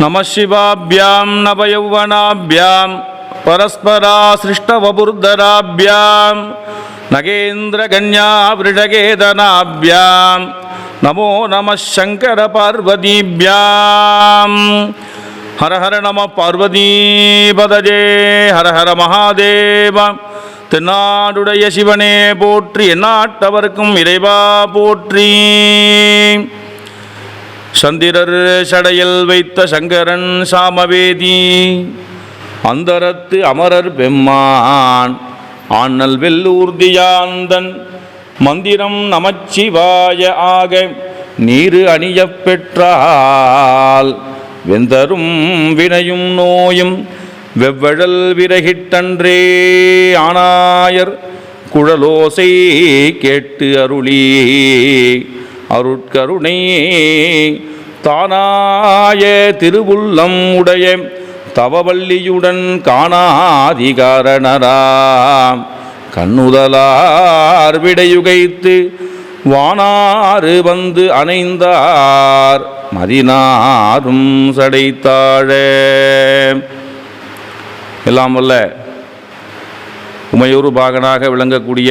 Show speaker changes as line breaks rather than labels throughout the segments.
नमः शिवाभ्यां नवयौवनाभ्यां परस्परासृष्टवपुर्धराभ्यां नगेन्द्रकन्यावृषगेदनाभ्यां नमो नमः शङ्करपार्वतीभ्यां हर हर नमः பார்வதீபதஜே ஹர ஹர மகாதேவ தென்னாடுடைய சிவனே போற்றி எந்நாட்டவர்க்கும் இறைவா போற்றி சந்திரர் சடையில் வைத்த சங்கரன் சாமவேதி. அந்தரத்து அமரர் பெம்மான். ஆண்ணல் வெல்லூர்தியாந்தன் மந்திரம் நமச்சிவாய ஆக நீரு அணியப் பெற்றால். வெந்தரும் வினையும் நோயும் வெவ்வழல் விரகிட்டன்றே ஆனாயர் குழலோசை கேட்டு அருளி. அருட்கருணை. தானாய திருவுள்ளம் உடைய தவவல்லியுடன் காணாதிகாரணராம் கண்ணுதலார் விடையுகைத்து வானாறு வந்து அணைந்தார் மதினாரும் சடைத்தாழ. எல்லாம் வல்ல உமையூர் பாகனாக விளங்கக்கூடிய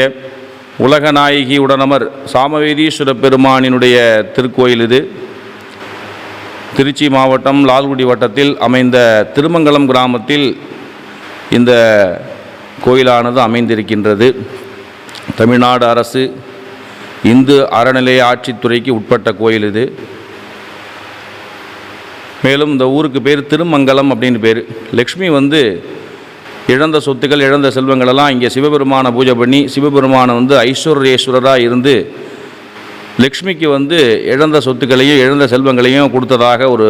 உலகநாயகி உடனமர் சாமவேதீஸ்வர பெருமானினுடைய திருக்கோயில் இது. திருச்சி மாவட்டம் லால்குடி வட்டத்தில் அமைந்த திருமங்கலம் கிராமத்தில் இந்த கோயிலானது அமைந்திருக்கின்றது. தமிழ்நாடு அரசு இந்து அறநிலைய ஆட்சித்துறைக்கு உட்பட்ட கோயில் இது. மேலும் இந்த ஊருக்கு பேர் திருமங்கலம் அப்படின்னு பேர். லக்ஷ்மி வந்து இழந்த சொத்துக்கள் இழந்த செல்வங்களெல்லாம் இங்கே சிவபெருமானை பூஜை பண்ணி சிவபெருமானை வந்து ஐஸ்வர்யேஸ்வரராக இருந்து லக்ஷ்மிக்கு வந்து இழந்த சொத்துக்களையும் இழந்த செல்வங்களையும் கொடுத்ததாக ஒரு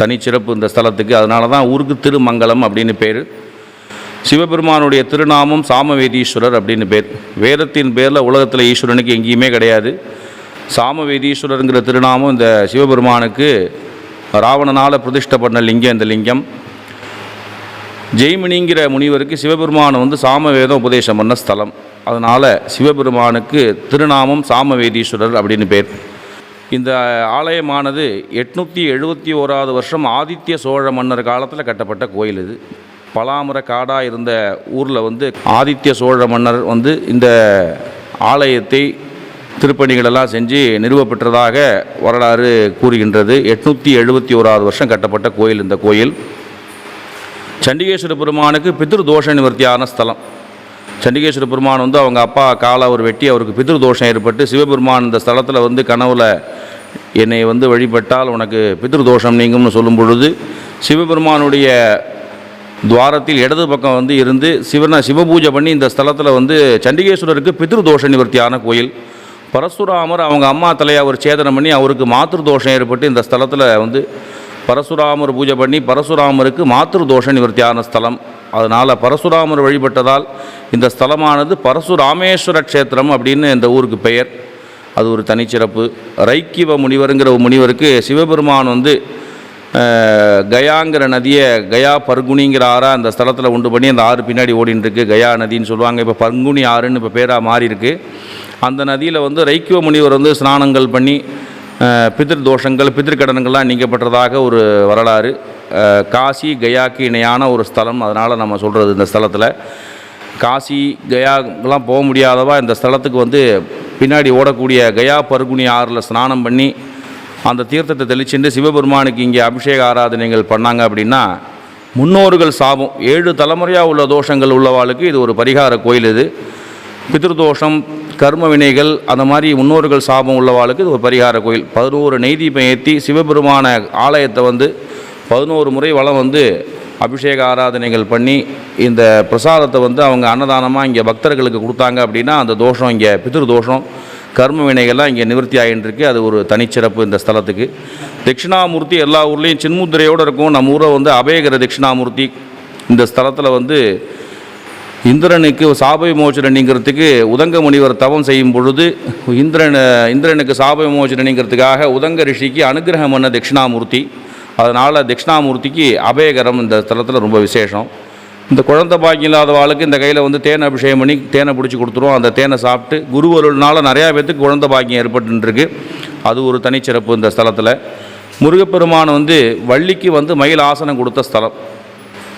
தனிச்சிறப்பு இந்த ஸ்தலத்துக்கு. அதனால தான் ஊருக்கு திருமங்கலம் அப்படின்னு பேர். சிவபெருமானுடைய திருநாமம் சாமவேதீஸ்வரர் அப்படின்னு பேர். வேதத்தின் பேரில் உலகத்தில் ஈஸ்வரனுக்கு எங்கேயுமே கிடையாது. சாமவேதீஸ்வரருங்கிற திருநாமம் இந்த சிவபெருமானுக்கு ராவணனால் பிரதிஷ்டை பண்ண லிங்கம் இந்த லிங்கம். ஜெய்மினிங்கிற முனிவருக்கு சிவபெருமான் வந்து சாமவேதம் உபதேசம் பண்ண ஸ்தலம். அதனால் சிவபெருமானுக்கு திருநாமம் சாமவேதீஸ்வரர் அப்படின்னு பேர். இந்த ஆலயமானது எட்நூற்றி எழுபத்தி ஓராவது வருஷம் ஆதித்ய சோழ மன்னர் காலத்தில் கட்டப்பட்ட கோயில் இது. பலாமர காடாக இருந்த ஊரில் வந்து ஆதித்ய சோழ மன்னர் வந்து இந்த ஆலயத்தை திருப்பணிகளெல்லாம் செஞ்சு நிறுவப்பெற்றதாக வரலாறு கூறுகின்றது. எட்நூற்றி எழுபத்தி ஓராவது வருஷம் கட்டப்பட்ட கோயில் இந்த கோயில். சண்டிகேஸ்வர பெருமானுக்கு பித்ரு தோஷ நிவர்த்தியான ஸ்தலம். சண்டிகேஸ்வர பெருமான் வந்து அவங்க அப்பா காலை அவர் வெட்டி அவருக்கு பித்ரு தோஷம் ஏற்பட்டு சிவபெருமான் இந்த ஸ்தலத்தில் வந்து கனவுல என்னை வந்து வழிபட்டால் உனக்கு பித்ரு தோஷம் நீங்கும்னு சொல்லும் பொழுது சிவபெருமானுடைய துவாரத்தில் இடது பக்கம் வந்து இருந்து சிவனை சிவபூஜை பண்ணி இந்த ஸ்தலத்தில் வந்து சண்டிகேஸ்வரருக்கு பித்ரு தோஷ நிவர்த்தியான கோயில். பரசுராமர் அவங்க அம்மா தலையை அவர் சேதனம் பண்ணி அவருக்கு மாத்திரு தோஷம் ஏற்பட்டு இந்த ஸ்தலத்தில் வந்து பரசுராமர் பூஜை பண்ணி பரசுராமருக்கு மாத்திரு தோஷ நிவர்த்தியான ஸ்தலம். அதனால் பரசுராமர் வழிபட்டதால் இந்த ஸ்தலமானது பரசுராமேஸ்வர க்ஷேத்திரம் அப்படின்னு இந்த ஊருக்கு பெயர். அது ஒரு தனிச்சிறப்பு. ரைக்கிவ முனிவருங்கிற ஒரு முனிவருக்கு சிவபெருமான் வந்து கயாங்கிற நதியை கயா பர்குனிங்கிற ஆறாக அந்த ஸ்தலத்தில் உண்டு பண்ணி அந்த ஆறு பின்னாடி ஓடின்னு இருக்கு கயா நதின்னு சொல்லுவாங்க. இப்போ பர்குனி ஆறுன்னு இப்போ பேராக மாறியிருக்கு. அந்த நதியில் வந்து ரைக்கிவ முனிவர் வந்து ஸ்நானங்கள் பண்ணி அஹ், தோஷங்கள் பித்திருக்கடன்கள்லாம் நீக்கப்பட்டதாக ஒரு வரலாறு. காசி கயாக்கு இணையான ஒரு ஸ்தலம். அதனால் நம்ம சொல்கிறது இந்த ஸ்தலத்தில். காசி கயாக்கெலாம் போக முடியாதவா இந்த ஸ்தலத்துக்கு வந்து பின்னாடி ஓடக்கூடிய கயா பர்குனி ஆறில் ஸ்நானம் பண்ணி அந்த தீர்த்தத்தை தெளிச்சுட்டு சிவபெருமானுக்கு இங்கே அபிஷேக ஆராதனைகள் பண்ணாங்க அப்படின்னா முன்னோர்கள் சாபம். ஏழு தலைமுறையாக உள்ள தோஷங்கள் உள்ளவாளுக்கு இது ஒரு பரிகார கோயில் இது. பித்ருதோஷம் கர்ம வினைகள் அந்த மாதிரி முன்னோர்கள் சாபம் உள்ளவாளுக்கு இது ஒரு பரிகார கோயில். பதினோரு நெய்தீபம் ஏற்றி சிவபெருமான ஆலயத்தை வந்து பதினோரு முறை வளம் வந்து அபிஷேக ஆராதனைகள் பண்ணி இந்த பிரசாதத்தை வந்து அவங்க அன்னதானமாக இங்கே பக்தர்களுக்கு கொடுத்தாங்க அப்படின்னா அந்த தோஷம் இங்கே பித்ரு தோஷம் கர்ம வினைகள்லாம் இங்கே நிவர்த்தி ஆகின்றிருக்கு அது ஒரு தனிச்சிறப்பு இந்த ஸ்தலத்துக்கு. தட்சிணாமூர்த்தி எல்லா ஊர்லேயும் சின்முத்திரையோடு இருக்கும். நம்ம ஊரை வந்து அபயகர தட்சிணாமூர்த்தி இந்த ஸ்தலத்தில் வந்து இந்திரனுக்கு சாப விமோச்சனம் உதங்க முனிவர் தவம் செய்யும் பொழுது இந்திரன் இந்திரனுக்கு சாப விமோச்சனம் உதங்க ரிஷிக்கு அனுகிரகம் பண்ண தட்சிணாமூர்த்தி. அதனால் தட்சிணாமூர்த்திக்கு அபயகரம் இந்த ஸ்தலத்தில் ரொம்ப விசேஷம். இந்த குழந்தை பாக்கியம் இல்லாதவாளுக்கு இந்த கையில் வந்து தேனை அபிஷேகம் பண்ணி தேனை பிடிச்சி கொடுத்துருவோம். அந்த தேனை சாப்பிட்டு குருவருள்னால் நிறையா பேர்த்துக்கு குழந்தை பாக்கியம் ஏற்பட்டுருக்கு அது ஒரு தனிச்சிறப்பு இந்த ஸ்தலத்தில். முருகப்பெருமான் வந்து வள்ளிக்கு வந்து மயில் ஆசனம் கொடுத்த ஸ்தலம்.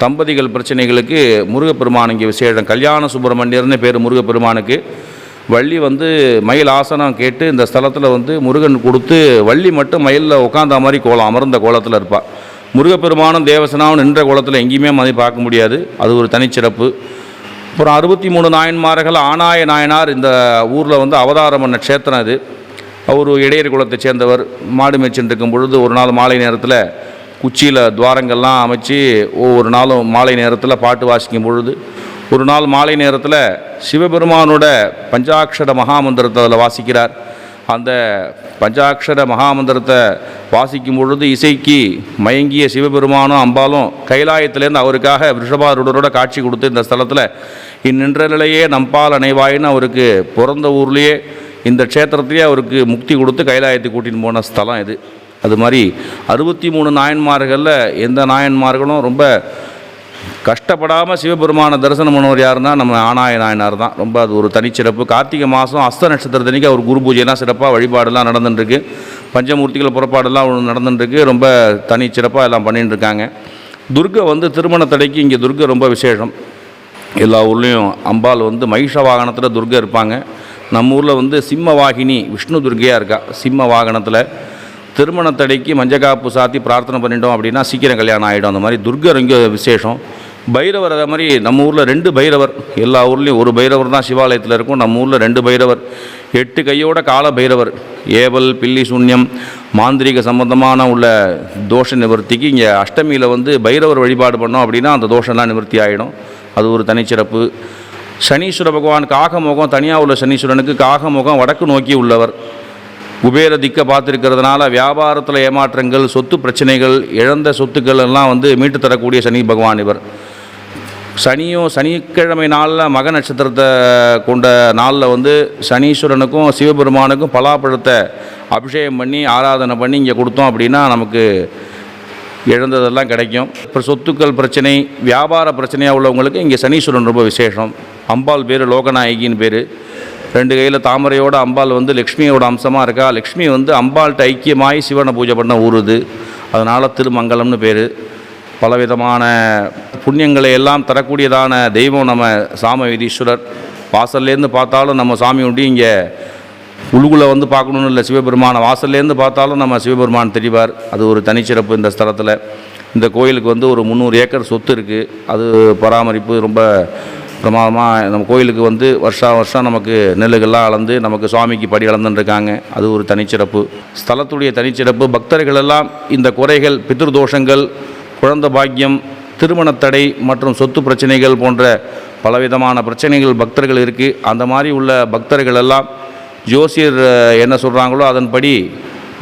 தம்பதிகள் பிரச்சனைகளுக்கு முருகப்பெருமான் இங்கே விசேஷம். கல்யாண சுப்பிரமணியர்னு பேர் முருகப்பெருமானுக்கு. வள்ளி வந்து மயில் ஆசனம் கேட்டு இந்த ஸ்தலத்தில் வந்து முருகன் கொடுத்து வள்ளி மட்டும் மயிலில் உட்காந்த மாதிரி கோலம் அமர்ந்த கோலத்தில் இருப்பாள் முருகப்பெருமானும் தேவசனாவும் நின்ற கோலத்தில் எங்கேயுமே மாதிரி பார்க்க முடியாது. அது ஒரு தனிச்சிறப்பு. அப்புறம் அறுபத்தி மூணு நாயன்மார்கள் ஆனாய நாயனார் இந்த ஊரில் வந்து அவதாரம் பண்ண க்ஷேத்திரம் இது. அவர் இடையர் குலத்தை சேர்ந்தவர். மாடு மேய்ச்சின்னு இருக்கும் பொழுது ஒரு நாள் மாலை நேரத்தில் உச்சியில் துவாரங்கள்லாம் அமைச்சு ஒவ்வொரு நாளும் மாலை நேரத்தில் பாட்டு வாசிக்கும் பொழுது ஒரு நாள் மாலை நேரத்தில் சிவபெருமானோட பஞ்சாட்சர மகாமந்திரத்தை அதில் வாசிக்கிறார். அந்த பஞ்சாட்சர மகாமந்திரத்தை வாசிக்கும் பொழுது இசைக்கு மயங்கிய சிவபெருமானும் அம்பாலும் கைலாயத்திலேருந்து அவருக்காக ரிஷபாருடரோட காட்சி கொடுத்து இந்த ஸ்தலத்தில் இந்நின்ற நிலையே நம்பால் அணைவாயின்னு அவருக்கு பிறந்த ஊர்லேயே இந்த க்ஷேத்திரத்திலேயே அவருக்கு முக்தி கொடுத்து கைலாயத்தை கூட்டின்னு போன ஸ்தலம் இது. அது மாதிரி அறுபத்தி மூணு நாயன்மார்களில் எந்த நாயன்மார்களும் ரொம்ப கஷ்டப்படாமல் சிவபெருமான தரிசனம் பண்ணவர் யாருன்னா நம்ம ஆனாய நாயனார் தான். ரொம்ப அது ஒரு தனிச்சிறப்பு. கார்த்திகை மாதம் அஸ்த நட்சத்திரத்தன்னைக்கு அவர் குரு பூஜைலாம் சிறப்பாக வழிபாடெல்லாம் நடந்துட்டுருக்கு. பஞ்சமூர்த்திகள் புறப்பாடெல்லாம் நடந்துட்டுருக்கு. ரொம்ப தனிச்சிறப்பாக எல்லாம் பண்ணிட்டு இருக்காங்க துர்கை வந்து திருமண தடைக்கு இங்கே துர்கை ரொம்ப விசேஷம். எல்லா ஊர்லேயும் அம்பாள் வந்து மகிஷ வாகனத்தில் துர்கை இருப்பாங்க. நம்ம ஊரில் வந்து சிம்ம வாகினி விஷ்ணு துர்கையாக இருக்கா. சிம்ம வாகனத்தில் திருமண தடைக்கு மஞ்சக்காப்பு சாத்தி பிரார்த்தனை பண்ணிட்டோம் அப்படின்னா சீக்கிரம் கல்யாணம் ஆகிடும் அந்த மாதிரி துர்கர் இங்கே விசேஷம். பைரவர் அதே மாதிரி நம்ம ஊரில் ரெண்டு பைரவர். எல்லா ஊர்லேயும் ஒரு பைரவர் தான் சிவாலயத்தில் இருக்கும். நம்ம ஊரில் ரெண்டு பைரவர். எட்டு கையோட கால பைரவர். ஏவல் பில்லி சூன்யம் மாந்திரீக சம்பந்தமான உள்ள தோஷ நிவர்த்திக்கு இங்கே அஷ்டமியில் வந்து பைரவர் வழிபாடு பண்ணோம் அப்படின்னா அந்த தோஷம்லாம் நிவர்த்தி ஆகிடும் அது ஒரு தனிச்சிறப்பு. சனீஸ்வர பகவான் காகமுகம் தனியாக உள்ள சனீஸ்வரனுக்கு காகமுகம் வடக்கு நோக்கி உள்ளவர். குபேர திக்கை பார்த்துருக்கிறதுனால வியாபாரத்தில் ஏமாற்றங்கள் சொத்து பிரச்சனைகள் இழந்த சொத்துக்கள் எல்லாம் வந்து மீட்டு தரக்கூடிய சனி பகவான் இவர். சனியும் சனிக்கிழமை நாளில் மக நட்சத்திரத்தை கொண்ட நாளில் வந்து சனீஸ்வரனுக்கும் சிவபெருமானுக்கும் பலாப்பழத்தை அபிஷேகம் பண்ணி ஆராதனை பண்ணி இங்கே கொடுத்தோம் அப்படின்னா நமக்கு இழந்ததெல்லாம் கிடைக்கும். இப்போ சொத்துக்கள் பிரச்சனை வியாபார பிரச்சனையாக உள்ளவங்களுக்கு இங்கே சனீஸ்வரன் ரொம்ப விசேஷம். அம்பாள் பேர் லோகநாயகின்னு பேர். ரெண்டு கையில் தாமரையோட அம்பாள் வந்து லக்ஷ்மியோட அம்சமாக இருக்கா? லக்ஷ்மி வந்து அம்பாள்கிட்ட ஐக்கியமாய் சிவனை பூஜை பண்ண ஊருது. அதனால் திருமங்கலம்னு பேர். பலவிதமான புண்ணியங்களை எல்லாம் தரக்கூடியதான தெய்வம் நம்ம சாமவீதீஸ்வரர் வாசல்லேருந்து பார்த்தாலும் நம்ம சாமி உண்டு இங்கே உள்ளுக்குள்ளே வந்து பார்க்கணுன்னு இல்லை. சிவபெருமான வாசல்லேருந்து பார்த்தாலும் நம்ம சிவபெருமான் தெரிவார். அது ஒரு தனிச்சிறப்பு இந்த ஸ்தலத்தில். இந்த கோயிலுக்கு வந்து ஒரு முந்நூறு ஏக்கர் சொத்து இருக்குது அது பராமரிப்பு ரொம்ப பிரமாதமாக நம்ம கோயிலுக்கு வந்து வருஷா வருஷம் நமக்கு நெல்லுகள்லாம் அளந்து நமக்கு சுவாமிக்கு படி அளந்துருக்காங்க. அது ஒரு தனிச்சிறப்பு. ஸ்தலத்துடைய தனிச்சிறப்பு. பக்தர்கள் எல்லாம் இந்த குறைகள் பித்ருதோஷங்கள் குழந்த பாக்கியம் திருமணத்தடை மற்றும் சொத்து பிரச்சனைகள் போன்ற பலவிதமான பிரச்சனைகள் பக்தர்கள் இருக்குது அந்த மாதிரி உள்ள பக்தர்கள் எல்லாம் ஜோசியர் என்ன சொல்கிறாங்களோ அதன்படி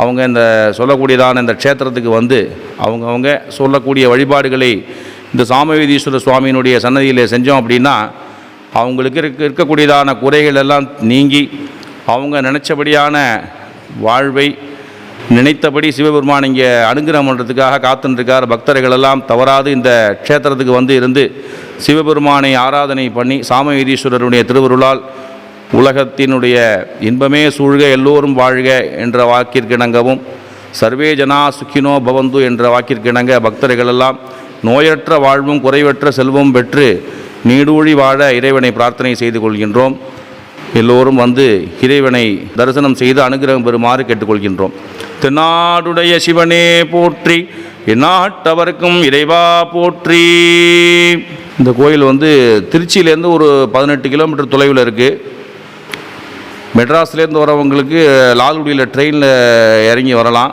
அவங்க இந்த சொல்லக்கூடியதான இந்த க்ஷேத்திரத்துக்கு வந்து அவங்கவுங்க சொல்லக்கூடிய வழிபாடுகளை இந்த சாமவேதீஸ்வர சுவாமியினுடைய சன்னதியில் செஞ்சோம் அப்படின்னா அவங்களுக்கு இருக்க இருக்கக்கூடியதான குறைகள் எல்லாம் நீங்கி அவங்க நினச்சபடியான வாழ்வை நினைத்தபடி சிவபெருமான் இங்கே அனுகிரகம் பண்ணுறதுக்காக காத்துருக்கார் பக்தர்கள் எல்லாம் தவறாது இந்த க்ஷேத்திரத்துக்கு வந்து இருந்து சிவபெருமானை ஆராதனை பண்ணி சாமவேதீஸ்வரருடைய திருவருளால் உலகத்தினுடைய இன்பமே சூழ்க எல்லோரும் வாழ்க என்ற வாக்கிற்கிணங்கவும் சர்வே ஜனா சுக்கினோ பவந்து என்ற வாக்கிற்கிணங்க பக்தர்கள் எல்லாம் நோயற்ற வாழ்வும் குறைவற்ற செல்வம் பெற்று நீடூழி வாழ இறைவனை பிரார்த்தனை செய்து கொள்கின்றோம். எல்லோரும் வந்து இறைவனை தரிசனம் செய்து அனுகிரகம் பெறுமாறு கேட்டுக்கொள்கின்றோம். தென்னாடுடைய சிவனே போற்றி எந்நாட்டவருக்கும் இறைவா போற்றி. இந்த கோயில் வந்து திருச்சியிலேருந்து ஒரு பதினெட்டு கிலோமீட்டர் தொலைவில் இருக்குது மெட்ராஸ்லேருந்து வரவங்களுக்கு லால்குடியில் ட்ரெயினில் இறங்கி வரலாம்.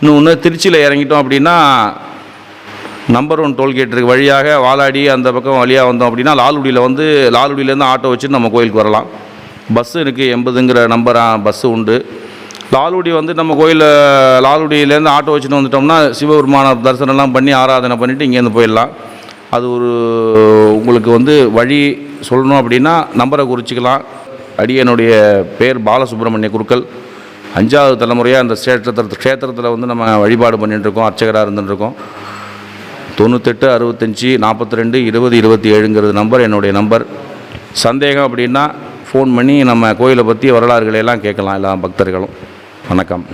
இன்னொன்று திருச்சியில் இறங்கிட்டோம் அப்படின்னா நம்பர் ஒன் டோல்கேட் இருக்கு. வழியாக வாலாடி அந்த பக்கம் வழியாக வந்தோம் அப்படின்னா லால்குடியில் வந்து லால்குடியிலேருந்து ஆட்டோ வச்சு நம்ம கோயிலுக்கு வரலாம். பஸ்ஸு இருக்குது எண்பதுங்கிற நம்பராக பஸ்ஸு உண்டு. லால்குடி வந்து நம்ம கோயிலில் லால்குடியிலேருந்து ஆட்டோ வச்சுட்டு வந்துட்டோம்னா சிவபெருமான தரிசனம்லாம் பண்ணி ஆராதனை பண்ணிவிட்டு இங்கேருந்து போயிடலாம். அது ஒரு உங்களுக்கு வந்து வழி சொல்லணும் அப்படின்னா நம்பரை குறிச்சிக்கலாம். அடியனுடைய பேர் பாலசுப்ரமணிய குருக்கள். அஞ்சாவது தலைமுறையாக அந்த க்ஷேத்திரத்தில் க்ஷேத்திரத்தில் வந்து நம்ம வழிபாடு பண்ணிகிட்டு இருக்கோம் அர்ச்சகராக இருந்துகிட்டு இருக்கோம். தொண்ணூத்தெட்டு அறுபத்தஞ்சி நாற்பத்தி ரெண்டு இருபது இருபத்தி ஏழுங்கிறது நம்பர் என்னுடைய நம்பர். சந்தேகம் அப்படின்னா ஃபோன் பண்ணி நம்ம கோயிலை பற்றி வரலாறுகளை எல்லாம் கேட்கலாம் எல்லா பக்தர்களும். வணக்கம்.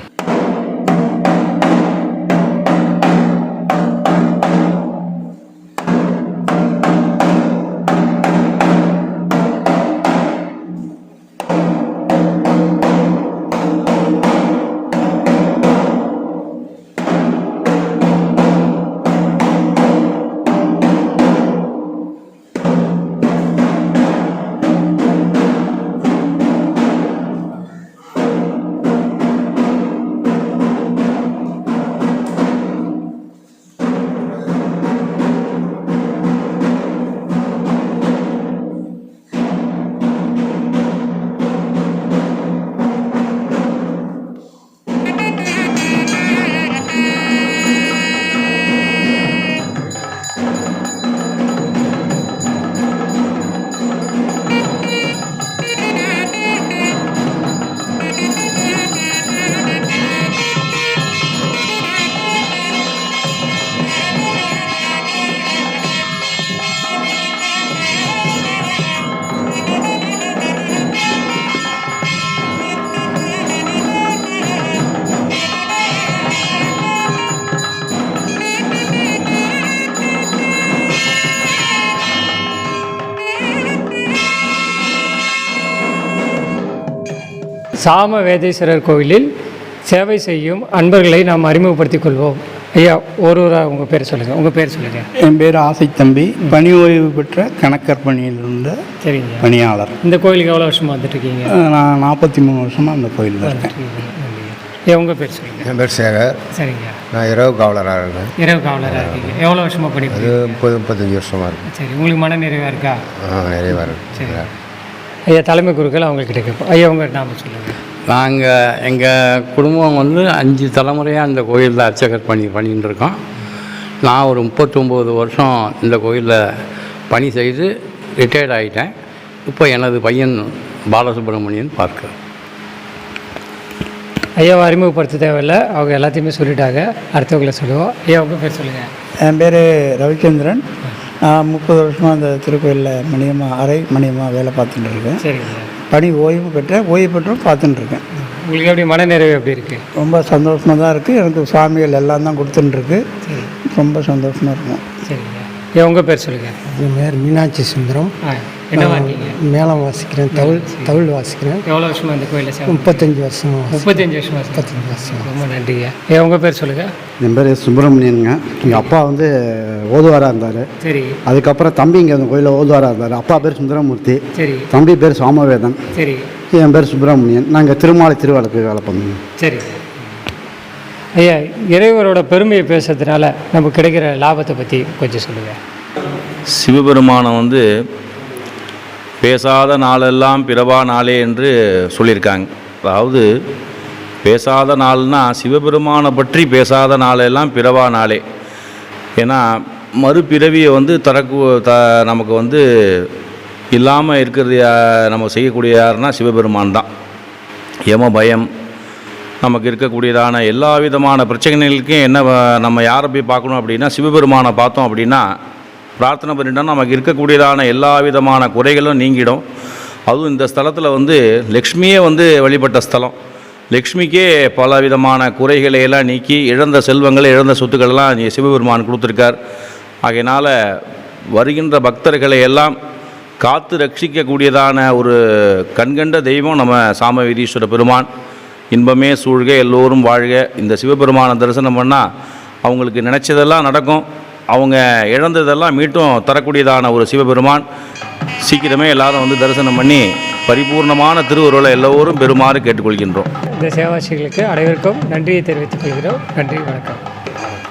சாம வேதேஸ்வரர் கோவிலில் சேவை செய்யும் அன்பர்களை நாம் அறிமுகப்படுத்திக் கொள்வோம். ஐயா ஒரு ஒரு உங்கள் பேர் சொல்லுங்கள் உங்கள் பேர் சொல்லுங்கள்
என் பேர் ஆசை தம்பி. பணி ஓய்வு பெற்ற கணக்கர் பணியில் இருந்த
சரிங்க.
பணியாளர்.
இந்த கோயிலுக்கு எவ்வளோ வருஷமாக வந்துட்டுருக்கீங்க?
நான் நாற்பத்தி மூணு வருஷமாக அந்த கோயிலில் இருக்கேன்
உங்கள் பேர் சொல்லுங்கள்
என் பேர் சேகர்.
சரிங்க.
நான் இரவு காவலராக இருக்கேன்.
இரவு காவலராக இருக்கீங்க. எவ்வளோ வருஷமாக படிப்பு
முப்பது முப்பத்தஞ்சு வருஷமாக இருக்கு.
சரி உங்களுக்கு மன நிறைவாக இருக்கா?
ஆ நிறைய
சரி.
இருக்கு
ஐயா தலைமை குருக்கள் அவங்கக்கிட்ட கேட்போம். ஐயா உங்கள் நாம சொல்லுங்கள்
நாங்கள் எங்கள் குடும்பம் வந்து அஞ்சு தலைமுறையாக இந்த கோயிலில் அர்ச்சகர் பணி பண்ணிட்டு இருக்கோம் நான் ஒரு முப்பத்தொம்போது வருஷம் இந்த கோயிலில் பணி செய்து ரிட்டையர்ட் ஆகிட்டேன் இப்போ எனது பையன் பாலசுப்ரமணியன் பார்க்க
ஐயாவை அறிமுகப்படுத்த தேவையில்லை. அவங்க எல்லாத்தையுமே சொல்லிட்டாங்க. அடுத்தவங்களை சொல்லுவோம். ஐயா உங்கள் பேர் சொல்லுங்கள்
என் பேர் ரவிச்சந்திரன். நான் முப்பது வருஷமாக அந்த திருக்கோயிலில் மணியமாக அரை மணியமாக வேலை பார்த்துட்டு இருக்கேன்.
சரிங்க
பணி ஓய்வு பெற்ற ஓய்வு பெற்றும் பார்த்துட்டு இருக்கேன்.
உங்களுக்கு எப்படி மன நிறைவு எப்படி இருக்குது
ரொம்ப சந்தோஷமாக தான் இருக்குது எனக்கு சுவாமிகள் எல்லாம் தான் கொடுத்துட்டுருக்கு ரொம்ப சந்தோஷமாக இருக்கும்.
சரிங்க உங்கள் பேர் சொல்லுங்கள்
என் பேர் மீனாட்சி சுந்தரம்.
ஆ என்ன வாங்கிங்க
மேளம் வாசிக்கிறேன் தவுள் தவுள் வாசிக்கிறேன்.
எவ்வளோ வருஷமா இந்த கோயிலில் சேவை
முப்பத்தஞ்சு வருஷம்
முப்பத்தஞ்சு வருஷமா சார்.
முப்பத்தஞ்சு வருஷம்.
ரொம்ப நன்றிங்க. ஐயா உங்கள் பேர் சொல்லுங்கள்
என் பேர் சுப்பிரமணியனுங்க. எங்கள் அப்பா வந்து ஓதுவாராக இருந்தார்.
சரி.
அதுக்கப்புறம் தம்பி இங்கே அந்த கோயிலில் ஓதுவாராக இருந்தார். அப்பா பேர் சுந்தரமூர்த்தி.
சரி.
தம்பி பேர் சாமவேதன்
சரி.
என் பேர் சுப்பிரமணியன். நாங்கள் திருமாலை திருவழக்கு வேலை பண்ணோம்
சரி. ஐயா இறைவரோட பெருமையை பேசுறதுனால நமக்கு கிடைக்கிற லாபத்தை பற்றி கொஞ்சம் சொல்லுங்கள்
சிவபெருமானை வந்து பேசாத நாளெல்லாம் பிறவா நாளே என்று சொல்லியிருக்காங்க. அதாவது பேசாத நாள்னால் சிவபெருமானை பற்றி பேசாத நாளெல்லாம் பிறவா நாளே. ஏன்னா மறுபிறவியை வந்து தரக்கு த நமக்கு வந்து இல்லாமல் இருக்கிறது யா- நம்ம செய்யக்கூடிய யாருன்னா சிவபெருமான் தான். யம பயம் நமக்கு இருக்கக்கூடியதான எல்லா விதமான பிரச்சனைகளுக்கும் என்ன நம்ம யாரை போய் பார்க்கணும் அப்படின்னா சிவபெருமானை பார்த்தோம் அப்படின்னா பிரார்த்தனை பண்ணிட்டோம்னா நமக்கு இருக்கக்கூடியதான எல்லா விதமான குறைகளும் நீங்கிடும். அதுவும் இந்த ஸ்தலத்தில் வந்து லக்ஷ்மியே வந்து வழிபட்ட ஸ்தலம். லக்ஷ்மிக்கே பல விதமான குறைகளை எல்லாம் நீக்கி இழந்த செல்வங்களை இழந்த சொத்துக்களெல்லாம் சிவபெருமான் கொடுத்துருக்கார். ஆகையினால் வருகின்ற பக்தர்களை எல்லாம் காத்து ரட்சிக்கக்கூடியதான ஒரு கண்கண்ட தெய்வம் நம்ம சாமவீரீஸ்வர பெருமான். இன்பமே சூழ்க எல்லோரும் வாழ்க. இந்த சிவபெருமானை தரிசனம் பண்ணால் அவங்களுக்கு நினச்சதெல்லாம் நடக்கும். அவங்க இழந்ததெல்லாம் மீட்டும் தரக்கூடியதான ஒரு சிவபெருமான். சீக்கிரமே எல்லாரும் வந்து தரிசனம் பண்ணி பரிபூர்ணமான திருவுருளை எல்லோரும் பெறுமாறு கேட்டுக்கொள்கின்றோம்.
இந்த சேவாசிகளுக்கு அனைவருக்கும் நன்றியை தெரிவித்துக் கொள்கிறோம். நன்றி வணக்கம்.